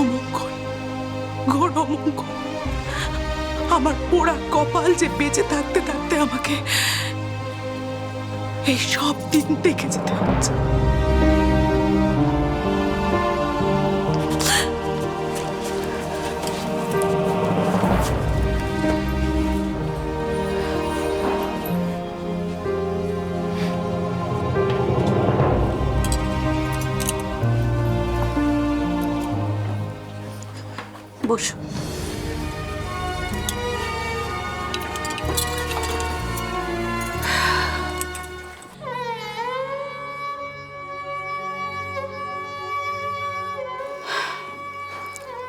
অমঙ্গল ঘোর অমঙ্গল আমার পোড়া কপাল যে বেঁচে থাকতে থাকতে আমাকে এই সব দিন দেখে যেতে হচ্ছে। বসো।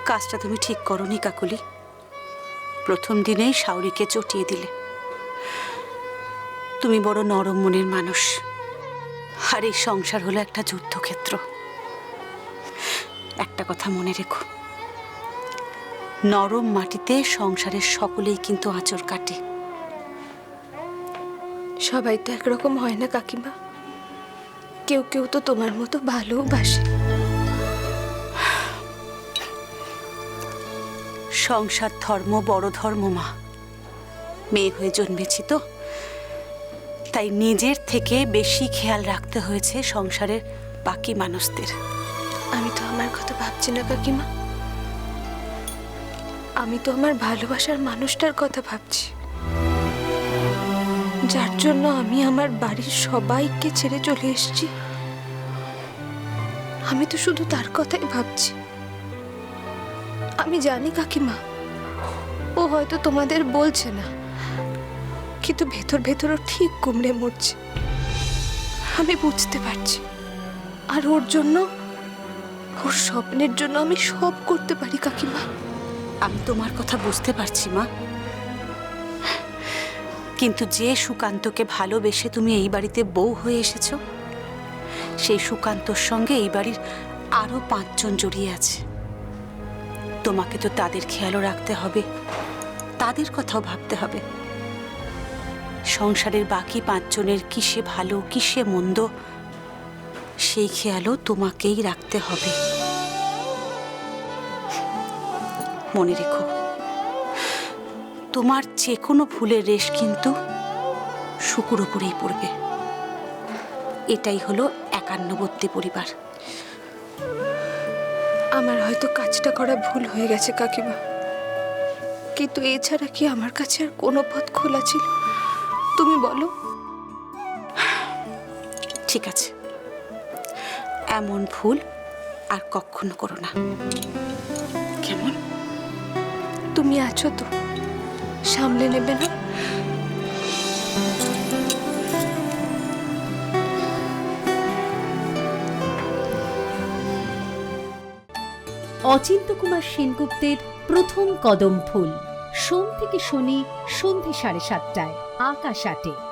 কাজটা তুমি ঠিক করনি, কাকুলি। প্রথম দিনেই শাওরিকে চটিয়ে দিলে। তুমি বড় নরম মনের মানুষ। আর এই সংসার হলো একটা যুদ্ধক্ষেত্র। একটা কথা মনে রেখো। নরম মাটিতে সংসারের সকলেই কিন্তু আঁচড় কাটে। সবাই তো একরকম হয় না কাকিমা। কেউ কেউ তো তোমার মতো ভালোবাসে সংসার ধর্ম বড় ধর্ম মা। মেয়ে হয়ে জন্মেছি তো। তাই নিজের থেকে বেশি খেয়াল রাখতে হয়েছে সংসারের বাকি মানুষদের। আমি তো আমার কথা ভাবছি না কাকিমা। আমি তো আমার ভালোবাসার মানুষটার কথা ভাবছি। যার জন্য আমি আমার বাড়ির সবাইকে ছেড়ে চলে এসেছি। আমি তো শুধু তার কথাই ভাবছি। আমি জানি কাকিমা, ও হয়তো তোমাদের বলছে না, কিন্তু ভেতর ভেতরও ঠিক কুমড়ে মরছে। আমি বুঝতে পারছি। আর ওর জন্য, ওর স্বপ্নের জন্য আমি সব করতে পারি কাকিমা। আমি তোমার কথা বুঝতে পারছি, মা। কিন্তু যে সুকান্তকে ভালোবেসে তুমি এই বাড়িতে বউ হয়ে এসেছ, সেই সুকান্তর সঙ্গে এই বাড়ির আরও পাঁচজন জড়িয়ে আছে। তোমাকে তো তাদের খেয়ালও রাখতে হবে, তাদের কথাও ভাবতে হবে। সংসারের বাকি পাঁচজনের কিসে ভালো কিসে মন্দ, সেই খেয়ালও তোমাকেই রাখতে হবে। মনে রেখো। তোমার যে কোনো ভুলের রেশ কিন্তু শুকুর উপরেই পড়বে। এটাই হলো একান্নবর্তী পরিবার। আমার হয়তো কাজটা করা ভুল হয়ে গেছে কাকিমা। কিন্তু এছাড়া কি আমার কাছে আর কোনো পথ খোলা ছিল? তুমি বলো। ঠিক আছে। এমন ভুল আর কখনো করো না। কেমন? তুমি আছো তো? সামলে নেবে না? অচিন্ত কুমার সেনগুপ্তের প্রথম কদম ফুল। সোম থেকে শনি সন্ধে সাড়ে সাতটায়, আকাশ আটে।